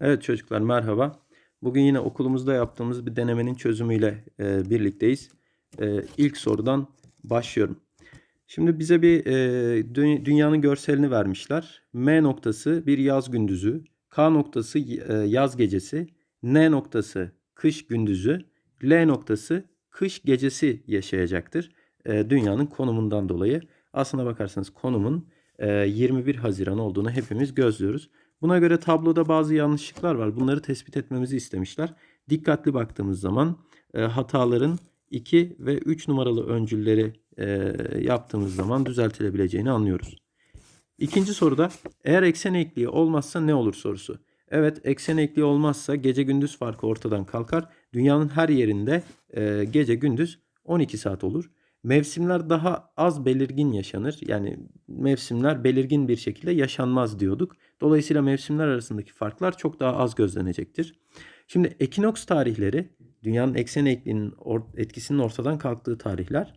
Evet çocuklar merhaba. Bugün yine okulumuzda yaptığımız bir denemenin çözümüyle e, birlikteyiz. E, ilk sorudan başlıyorum. Şimdi bize bir e, dü- dünyanın görselini vermişler. M noktası bir yaz gündüzü, K noktası e, yaz gecesi, N noktası kış gündüzü, L noktası kış gecesi yaşayacaktır. E, dünyanın konumundan dolayı. Aslına bakarsanız konumun e, 21 Haziran olduğunu hepimiz gözlüyoruz. Buna göre tabloda bazı yanlışlıklar var. Bunları tespit etmemizi istemişler. Dikkatli baktığımız zaman e, hataların 2 ve 3 numaralı öncülleri e, yaptığımız zaman düzeltilebileceğini anlıyoruz. İkinci soruda eğer eksen eğikliği olmazsa ne olur sorusu. Evet eksen eğikliği olmazsa gece gündüz farkı ortadan kalkar. Dünyanın her yerinde e, gece gündüz 12 saat olur. Mevsimler daha az belirgin yaşanır. Yani mevsimler belirgin bir şekilde yaşanmaz diyorduk. Dolayısıyla mevsimler arasındaki farklar çok daha az gözlenecektir. Şimdi ekinoks tarihleri dünyanın eksen eğikliğinin or- etkisinin ortadan kalktığı tarihler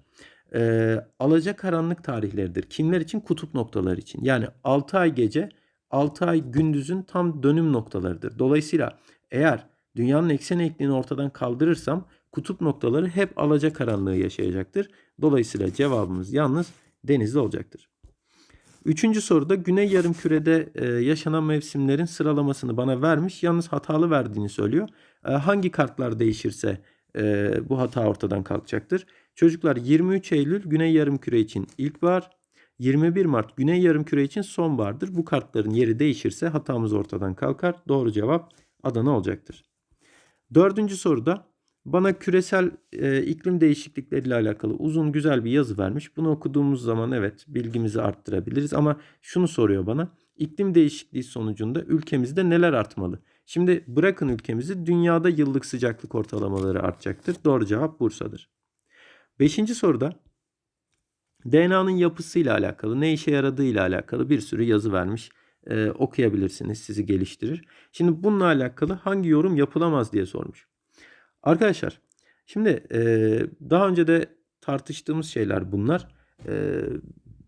e, alacakaranlık tarihleridir. Kimler için? Kutup noktaları için. Yani 6 ay gece 6 ay gündüzün tam dönüm noktalarıdır. Dolayısıyla eğer dünyanın eksen eğikliğini ortadan kaldırırsam kutup noktaları hep alacakaranlığı yaşayacaktır. Dolayısıyla cevabımız yalnız denizli olacaktır. Üçüncü soruda güney yarımkürede e, yaşanan mevsimlerin sıralamasını bana vermiş. Yalnız hatalı verdiğini söylüyor. E, hangi kartlar değişirse e, bu hata ortadan kalkacaktır. Çocuklar 23 Eylül güney yarımküre için ilkbahar, 21 Mart güney yarımküre için sonbahardır. Bu kartların yeri değişirse hatamız ortadan kalkar. Doğru cevap Adana olacaktır. Dördüncü soruda bana küresel e, iklim değişiklikleriyle alakalı uzun güzel bir yazı vermiş. Bunu okuduğumuz zaman evet bilgimizi arttırabiliriz ama şunu soruyor bana. İklim değişikliği sonucunda ülkemizde neler artmalı? Şimdi bırakın ülkemizi dünyada yıllık sıcaklık ortalamaları artacaktır. Doğru cevap Bursa'dır. Beşinci soruda DNA'nın yapısıyla alakalı, ne işe yaradığıyla alakalı bir sürü yazı vermiş. Ee, okuyabilirsiniz, sizi geliştirir. Şimdi bununla alakalı hangi yorum yapılamaz diye sormuş. Arkadaşlar, şimdi e, daha önce de tartıştığımız şeyler bunlar. E,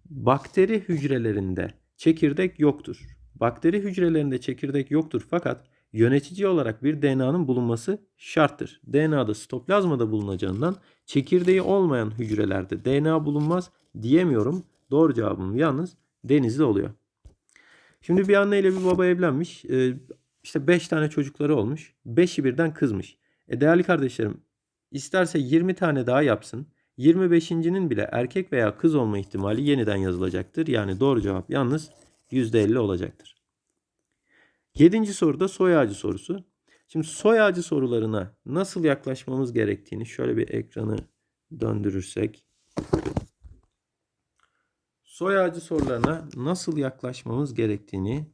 bakteri hücrelerinde çekirdek yoktur. Bakteri hücrelerinde çekirdek yoktur fakat yönetici olarak bir DNA'nın bulunması şarttır. DNA'da sitoplazmada bulunacağından çekirdeği olmayan hücrelerde DNA bulunmaz diyemiyorum. Doğru cevabım yalnız denizli oluyor. Şimdi bir anne ile bir baba evlenmiş. Ee, işte 5 tane çocukları olmuş. 5'i birden kızmış. E değerli kardeşlerim isterse 20 tane daha yapsın. 25.'nin bile erkek veya kız olma ihtimali yeniden yazılacaktır. Yani doğru cevap yalnız %50 olacaktır. Yedinci soruda soy ağacı sorusu. Şimdi soy ağacı sorularına nasıl yaklaşmamız gerektiğini şöyle bir ekranı döndürürsek. Soy ağacı sorularına nasıl yaklaşmamız gerektiğini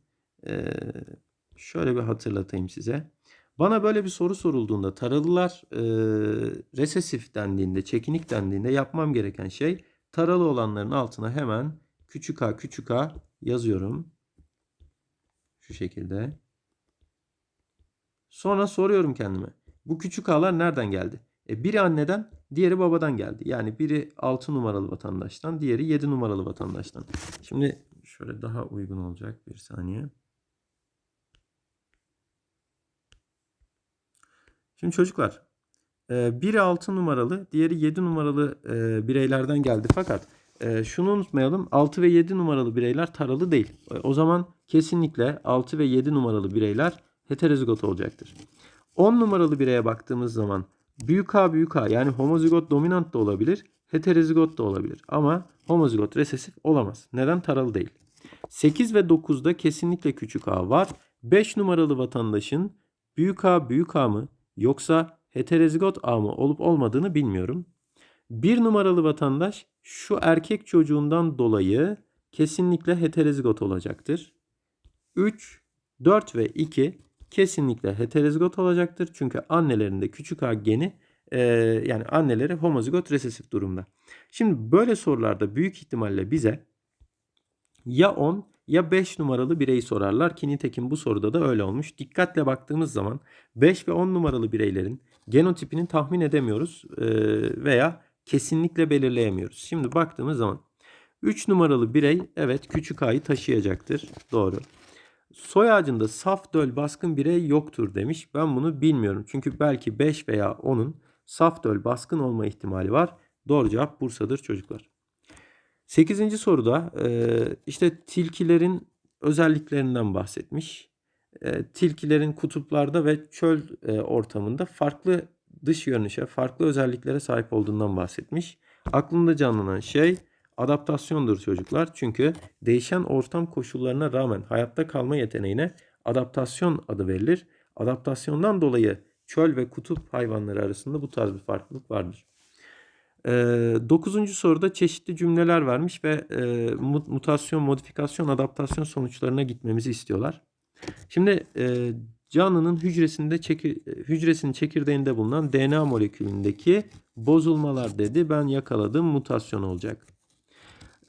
şöyle bir hatırlatayım size. Bana böyle bir soru sorulduğunda taralılar eee resesif dendiğinde, çekinik dendiğinde yapmam gereken şey taralı olanların altına hemen küçük a küçük a yazıyorum. Şu şekilde. Sonra soruyorum kendime. Bu küçük a'lar nereden geldi? E biri anneden, diğeri babadan geldi. Yani biri 6 numaralı vatandaştan, diğeri 7 numaralı vatandaştan. Şimdi şöyle daha uygun olacak bir saniye. Şimdi çocuklar, e, biri 6 numaralı, diğeri 7 numaralı e, bireylerden geldi. Fakat e, şunu unutmayalım, 6 ve 7 numaralı bireyler taralı değil. O zaman kesinlikle 6 ve 7 numaralı bireyler heterozigot olacaktır. 10 numaralı bireye baktığımız zaman büyük A büyük A yani homozigot dominant da olabilir, heterozigot da olabilir. Ama homozigot resesif olamaz. Neden? Taralı değil. 8 ve 9'da kesinlikle küçük a var. 5 numaralı vatandaşın büyük A büyük A mı yoksa heterozigot A mı olup olmadığını bilmiyorum. 1 numaralı vatandaş şu erkek çocuğundan dolayı kesinlikle heterozigot olacaktır. 3, 4 ve 2 kesinlikle heterozigot olacaktır. Çünkü annelerinde küçük a geni e, yani anneleri homozigot resesif durumda. Şimdi böyle sorularda büyük ihtimalle bize ya 10 ya 5 numaralı bireyi sorarlar ki nitekim bu soruda da öyle olmuş. Dikkatle baktığımız zaman 5 ve 10 numaralı bireylerin genotipini tahmin edemiyoruz e, veya kesinlikle belirleyemiyoruz. Şimdi baktığımız zaman 3 numaralı birey evet küçük a'yı taşıyacaktır. Doğru. Soy ağacında saf döl baskın birey yoktur demiş. Ben bunu bilmiyorum. Çünkü belki 5 veya 10'un saf döl baskın olma ihtimali var. Doğru cevap Bursa'dır çocuklar. 8. soruda e, işte tilkilerin özelliklerinden bahsetmiş. E, tilkilerin kutuplarda ve çöl e, ortamında farklı dış görünüşe, farklı özelliklere sahip olduğundan bahsetmiş. Aklımda canlanan şey adaptasyondur çocuklar. Çünkü değişen ortam koşullarına rağmen hayatta kalma yeteneğine adaptasyon adı verilir. Adaptasyondan dolayı çöl ve kutup hayvanları arasında bu tarz bir farklılık vardır. Ee, dokuzuncu soruda çeşitli cümleler vermiş ve e, mutasyon, modifikasyon, adaptasyon sonuçlarına gitmemizi istiyorlar. Şimdi e, canlının hücresinde çekir, hücresinin çekirdeğinde bulunan DNA molekülündeki bozulmalar dedi. Ben yakaladım mutasyon olacak.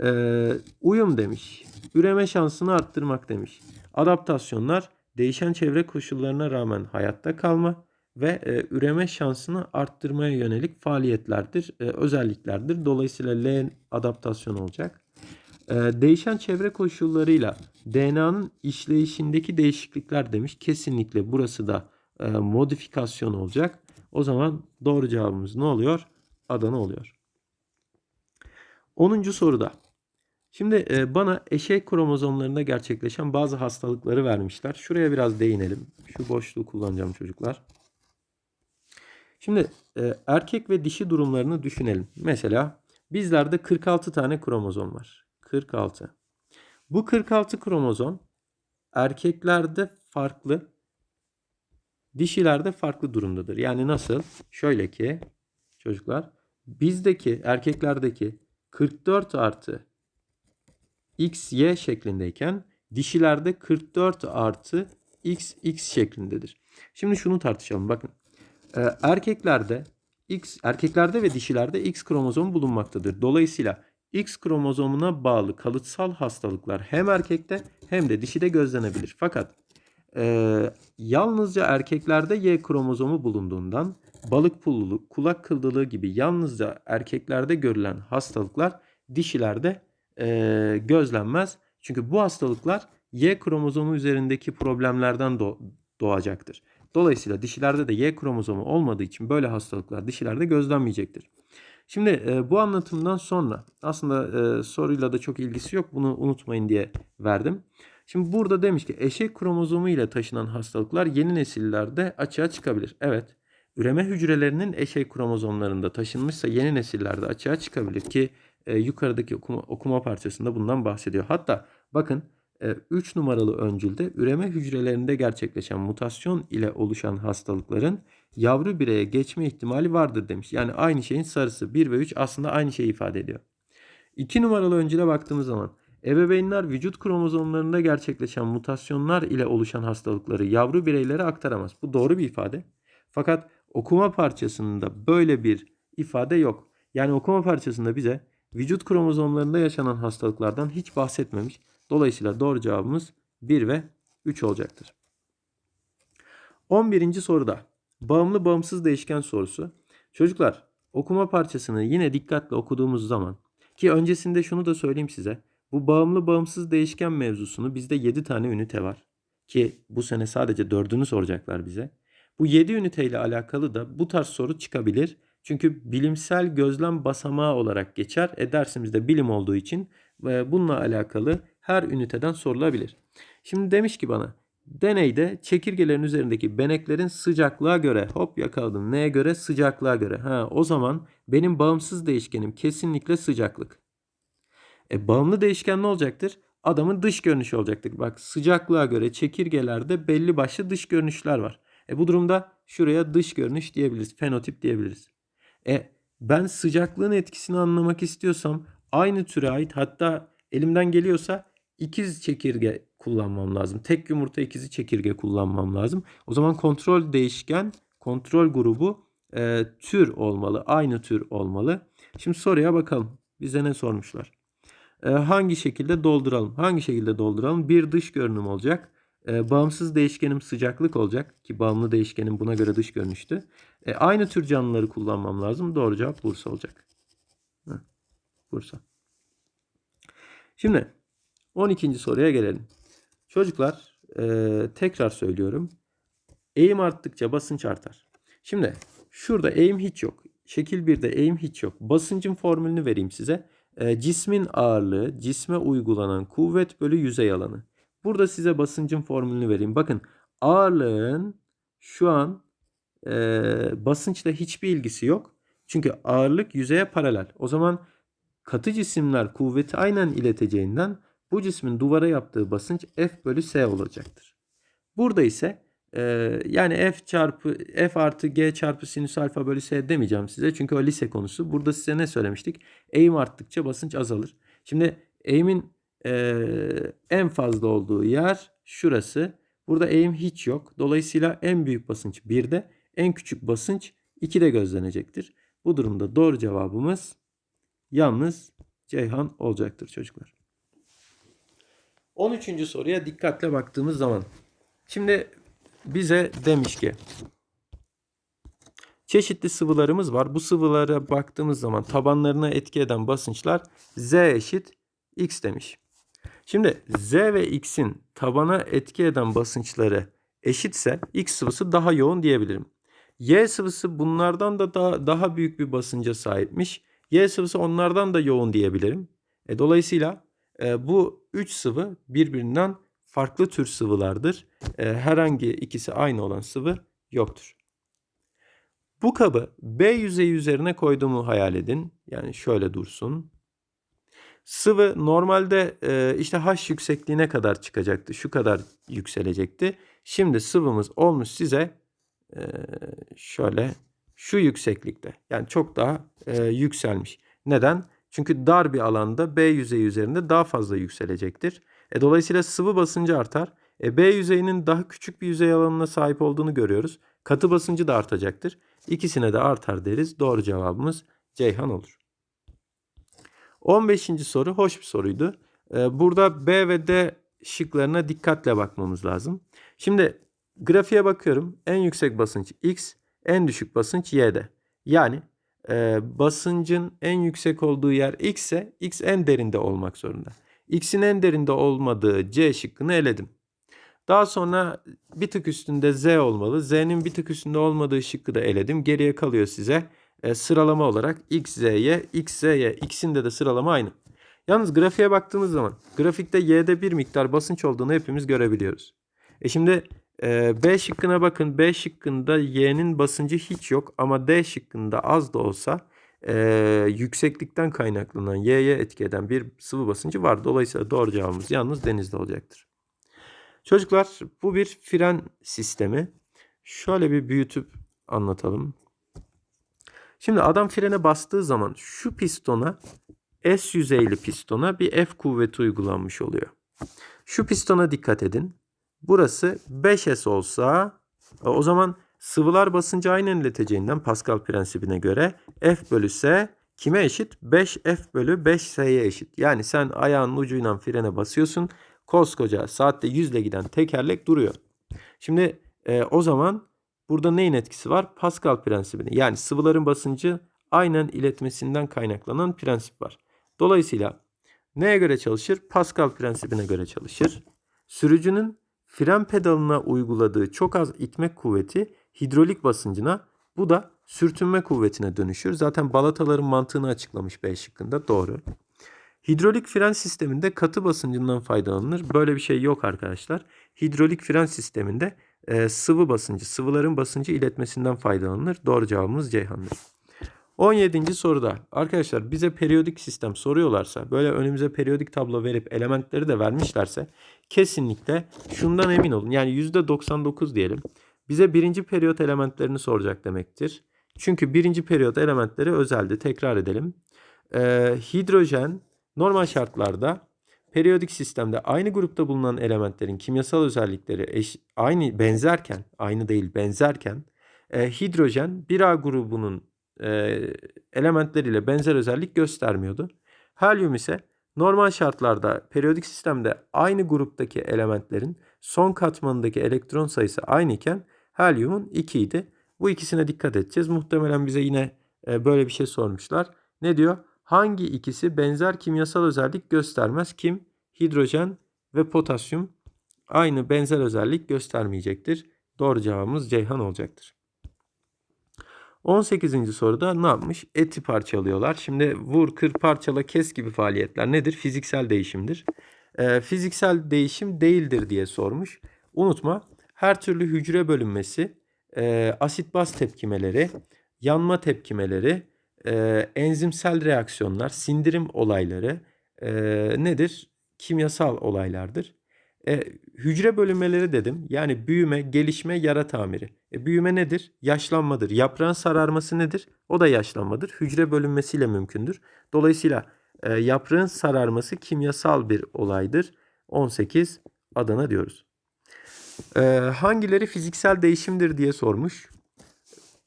Ee, uyum demiş. Üreme şansını arttırmak demiş. Adaptasyonlar değişen çevre koşullarına rağmen hayatta kalma ve e, üreme şansını arttırmaya yönelik faaliyetlerdir, e, özelliklerdir. Dolayısıyla L adaptasyon olacak. E, değişen çevre koşullarıyla DNA'nın işleyişindeki değişiklikler demiş. Kesinlikle burası da e, modifikasyon olacak. O zaman doğru cevabımız ne oluyor? Adana oluyor. 10. soruda. Şimdi e, bana eşek kromozomlarında gerçekleşen bazı hastalıkları vermişler. Şuraya biraz değinelim. Şu boşluğu kullanacağım çocuklar. Şimdi e, erkek ve dişi durumlarını düşünelim. Mesela bizlerde 46 tane kromozom var. 46. Bu 46 kromozom erkeklerde farklı, dişilerde farklı durumdadır. Yani nasıl? Şöyle ki çocuklar bizdeki erkeklerdeki 44 artı XY şeklindeyken dişilerde 44 artı XX şeklindedir. Şimdi şunu tartışalım. Bakın e, erkeklerde X erkeklerde ve dişilerde X kromozomu bulunmaktadır. Dolayısıyla X kromozomuna bağlı kalıtsal hastalıklar hem erkekte hem de dişide gözlenebilir. Fakat e, yalnızca erkeklerde Y kromozomu bulunduğundan balık pulluluk, kulak kıldılığı gibi yalnızca erkeklerde görülen hastalıklar dişilerde e, gözlenmez. Çünkü bu hastalıklar Y kromozomu üzerindeki problemlerden do- doğacaktır. Dolayısıyla dişilerde de Y kromozomu olmadığı için böyle hastalıklar dişilerde gözlenmeyecektir. Şimdi e, bu anlatımdan sonra aslında e, soruyla da çok ilgisi yok. Bunu unutmayın diye verdim. Şimdi burada demiş ki eşek kromozomu ile taşınan hastalıklar yeni nesillerde açığa çıkabilir. Evet. Üreme hücrelerinin eşek kromozomlarında taşınmışsa yeni nesillerde açığa çıkabilir ki e, yukarıdaki okuma, okuma parçasında bundan bahsediyor. Hatta bakın 3 e, numaralı öncülde üreme hücrelerinde gerçekleşen mutasyon ile oluşan hastalıkların yavru bireye geçme ihtimali vardır demiş. Yani aynı şeyin sarısı 1 ve 3 aslında aynı şeyi ifade ediyor. 2 numaralı öncüle baktığımız zaman ebeveynler vücut kromozomlarında gerçekleşen mutasyonlar ile oluşan hastalıkları yavru bireylere aktaramaz. Bu doğru bir ifade. Fakat okuma parçasında böyle bir ifade yok. Yani okuma parçasında bize vücut kromozomlarında yaşanan hastalıklardan hiç bahsetmemiş. Dolayısıyla doğru cevabımız 1 ve 3 olacaktır. 11. soruda bağımlı bağımsız değişken sorusu. Çocuklar okuma parçasını yine dikkatle okuduğumuz zaman ki öncesinde şunu da söyleyeyim size. Bu bağımlı bağımsız değişken mevzusunu bizde 7 tane ünite var. Ki bu sene sadece 4'ünü soracaklar bize. Bu 7 üniteyle alakalı da bu tarz soru çıkabilir. Çünkü bilimsel gözlem basamağı olarak geçer. E dersimizde bilim olduğu için ve bununla alakalı her üniteden sorulabilir. Şimdi demiş ki bana deneyde çekirgelerin üzerindeki beneklerin sıcaklığa göre hop yakaladım. Neye göre? Sıcaklığa göre. Ha o zaman benim bağımsız değişkenim kesinlikle sıcaklık. E bağımlı değişken ne olacaktır? Adamın dış görünüşü olacaktır. Bak sıcaklığa göre çekirgelerde belli başlı dış görünüşler var. E bu durumda şuraya dış görünüş diyebiliriz. Fenotip diyebiliriz. E ben sıcaklığın etkisini anlamak istiyorsam aynı türe ait hatta elimden geliyorsa ikiz çekirge kullanmam lazım. Tek yumurta ikizi çekirge kullanmam lazım. O zaman kontrol değişken, kontrol grubu e, tür olmalı. Aynı tür olmalı. Şimdi soruya bakalım. Bize ne sormuşlar? E, hangi şekilde dolduralım? Hangi şekilde dolduralım? Bir dış görünüm olacak. E, bağımsız değişkenim sıcaklık olacak ki bağımlı değişkenim buna göre dış görünüştü. E, aynı tür canlıları kullanmam lazım. Doğru cevap Bursa olacak. Heh, Bursa. Şimdi 12. soruya gelelim. Çocuklar Ee, tekrar söylüyorum. Eğim arttıkça basınç artar. Şimdi şurada eğim hiç yok. Şekil 1'de eğim hiç yok. Basıncın formülünü vereyim size. Ee, cismin ağırlığı cisme uygulanan kuvvet bölü yüzey alanı. Burada size basıncın formülünü vereyim. Bakın ağırlığın şu an e, basınçla hiçbir ilgisi yok. Çünkü ağırlık yüzeye paralel. O zaman katı cisimler kuvveti aynen ileteceğinden bu cismin duvara yaptığı basınç F bölü S olacaktır. Burada ise e, yani F çarpı F artı G çarpı sinüs alfa bölü S demeyeceğim size. Çünkü o lise konusu. Burada size ne söylemiştik? Eğim arttıkça basınç azalır. Şimdi eğimin e, en fazla olduğu yer şurası. Burada eğim hiç yok. Dolayısıyla en büyük basınç 1'de, en küçük basınç 2'de gözlenecektir. Bu durumda doğru cevabımız yalnız Ceyhan olacaktır çocuklar. 13. soruya dikkatle baktığımız zaman şimdi bize demiş ki çeşitli sıvılarımız var. Bu sıvılara baktığımız zaman tabanlarına etki eden basınçlar Z eşit X demiş. Şimdi Z ve X'in tabana etki eden basınçları eşitse X sıvısı daha yoğun diyebilirim. Y sıvısı bunlardan da daha, daha büyük bir basınca sahipmiş. Y sıvısı onlardan da yoğun diyebilirim. E, dolayısıyla e, bu üç sıvı birbirinden farklı tür sıvılardır. E, herhangi ikisi aynı olan sıvı yoktur. Bu kabı B yüzeyi üzerine koyduğumu hayal edin. Yani şöyle dursun. Sıvı normalde e, işte H yüksekliğine kadar çıkacaktı. Şu kadar yükselecekti. Şimdi sıvımız olmuş size e, şöyle şu yükseklikte. Yani çok daha e, yükselmiş. Neden? Çünkü dar bir alanda B yüzeyi üzerinde daha fazla yükselecektir. E, dolayısıyla sıvı basıncı artar. E, B yüzeyinin daha küçük bir yüzey alanına sahip olduğunu görüyoruz. Katı basıncı da artacaktır. İkisine de artar deriz. Doğru cevabımız Ceyhan olur. 15. soru hoş bir soruydu. Ee, burada B ve D şıklarına dikkatle bakmamız lazım. Şimdi grafiğe bakıyorum. En yüksek basınç X, en düşük basınç Y'de. Yani e, basıncın en yüksek olduğu yer X ise X en derinde olmak zorunda. X'in en derinde olmadığı C şıkkını eledim. Daha sonra bir tık üstünde Z olmalı. Z'nin bir tık üstünde olmadığı şıkkı da eledim. Geriye kalıyor size e, sıralama olarak X, Z'ye, X, Z'ye ikisinde de sıralama aynı. Yalnız grafiğe baktığımız zaman grafikte Y'de bir miktar basınç olduğunu hepimiz görebiliyoruz. E şimdi e, B şıkkına bakın. B şıkkında Y'nin basıncı hiç yok ama D şıkkında az da olsa e, yükseklikten kaynaklanan Y'ye etki eden bir sıvı basıncı var. Dolayısıyla doğru cevabımız yalnız denizde olacaktır. Çocuklar bu bir fren sistemi. Şöyle bir büyütüp anlatalım. Şimdi adam frene bastığı zaman şu pistona S yüzeyli pistona bir F kuvveti uygulanmış oluyor. Şu pistona dikkat edin. Burası 5S olsa e, o zaman sıvılar basıncı aynen ileteceğinden Pascal prensibine göre F bölü S kime eşit? 5F bölü 5S'ye eşit. Yani sen ayağın ucuyla frene basıyorsun. Koskoca saatte 100 ile giden tekerlek duruyor. Şimdi e, o zaman Burada neyin etkisi var? Pascal prensibini yani sıvıların basıncı aynen iletmesinden kaynaklanan prensip var. Dolayısıyla neye göre çalışır? Pascal prensibine göre çalışır. Sürücünün fren pedalına uyguladığı çok az itme kuvveti hidrolik basıncına bu da sürtünme kuvvetine dönüşür. Zaten balataların mantığını açıklamış B şıkkında doğru. Hidrolik fren sisteminde katı basıncından faydalanılır. Böyle bir şey yok arkadaşlar. Hidrolik fren sisteminde e, sıvı basıncı, sıvıların basıncı iletmesinden faydalanılır. Doğru cevabımız Ceyhan'dır. 17. soruda arkadaşlar bize periyodik sistem soruyorlarsa böyle önümüze periyodik tablo verip elementleri de vermişlerse kesinlikle şundan emin olun. Yani %99 diyelim. Bize birinci periyot elementlerini soracak demektir. Çünkü birinci periyot elementleri özeldi. Tekrar edelim. Ee, hidrojen normal şartlarda periyodik sistemde aynı grupta bulunan elementlerin kimyasal özellikleri eş, aynı benzerken, aynı değil benzerken e, hidrojen 1A grubunun e, elementleriyle benzer özellik göstermiyordu. Helyum ise normal şartlarda periyodik sistemde aynı gruptaki elementlerin son katmanındaki elektron sayısı aynı iken helyumun 2 idi. Bu ikisine dikkat edeceğiz. Muhtemelen bize yine böyle bir şey sormuşlar. Ne diyor? Hangi ikisi benzer kimyasal özellik göstermez? Kim? Hidrojen ve potasyum aynı benzer özellik göstermeyecektir. Doğru cevabımız Ceyhan olacaktır. 18. soruda ne yapmış? Eti parçalıyorlar. Şimdi vur, kır, parçala, kes gibi faaliyetler nedir? Fiziksel değişimdir. Ee, fiziksel değişim değildir diye sormuş. Unutma her türlü hücre bölünmesi, e, asit baz tepkimeleri, yanma tepkimeleri, e, enzimsel reaksiyonlar, sindirim olayları e, nedir? Kimyasal olaylardır. E, hücre bölünmeleri dedim. Yani büyüme, gelişme, yara tamiri. E, büyüme nedir? Yaşlanmadır. Yaprağın sararması nedir? O da yaşlanmadır. Hücre bölünmesiyle mümkündür. Dolayısıyla e, yaprağın sararması kimyasal bir olaydır. 18 Adana diyoruz. E, hangileri fiziksel değişimdir diye sormuş.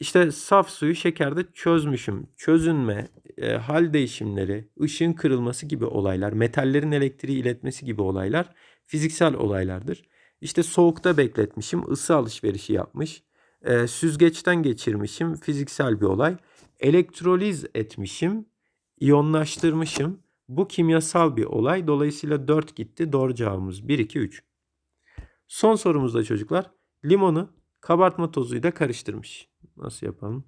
İşte saf suyu şekerde çözmüşüm. Çözünme, e, hal değişimleri, ışığın kırılması gibi olaylar, metallerin elektriği iletmesi gibi olaylar fiziksel olaylardır. İşte soğukta bekletmişim, ısı alışverişi yapmış. E, süzgeçten geçirmişim, fiziksel bir olay. Elektroliz etmişim, iyonlaştırmışım. Bu kimyasal bir olay. Dolayısıyla 4 gitti. Doğru cevabımız 1, 2, 3. Son sorumuzda çocuklar limonu kabartma tozuyla karıştırmış. Nasıl yapalım?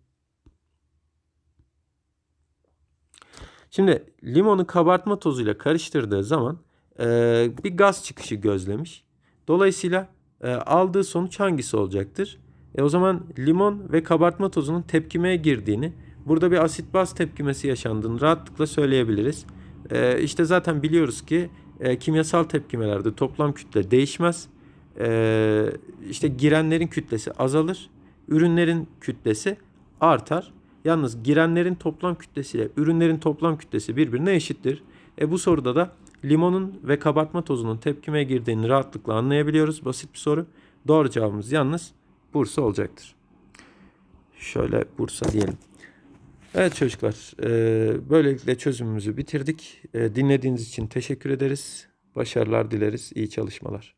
Şimdi limonu kabartma tozuyla karıştırdığı zaman e, bir gaz çıkışı gözlemiş. Dolayısıyla e, aldığı sonuç hangisi olacaktır? E, o zaman limon ve kabartma tozunun tepkimeye girdiğini, burada bir asit baz tepkimesi yaşandığını rahatlıkla söyleyebiliriz. E, işte zaten biliyoruz ki e, kimyasal tepkimelerde toplam kütle değişmez. E, işte girenlerin kütlesi azalır, ürünlerin kütlesi artar. Yalnız girenlerin toplam kütlesiyle ürünlerin toplam kütlesi birbirine eşittir. E bu soruda da limonun ve kabartma tozunun tepkime girdiğini rahatlıkla anlayabiliyoruz. Basit bir soru. Doğru cevabımız yalnız Bursa olacaktır. Şöyle Bursa diyelim. Evet çocuklar, e, böylelikle çözümümüzü bitirdik. E, dinlediğiniz için teşekkür ederiz. Başarılar dileriz. İyi çalışmalar.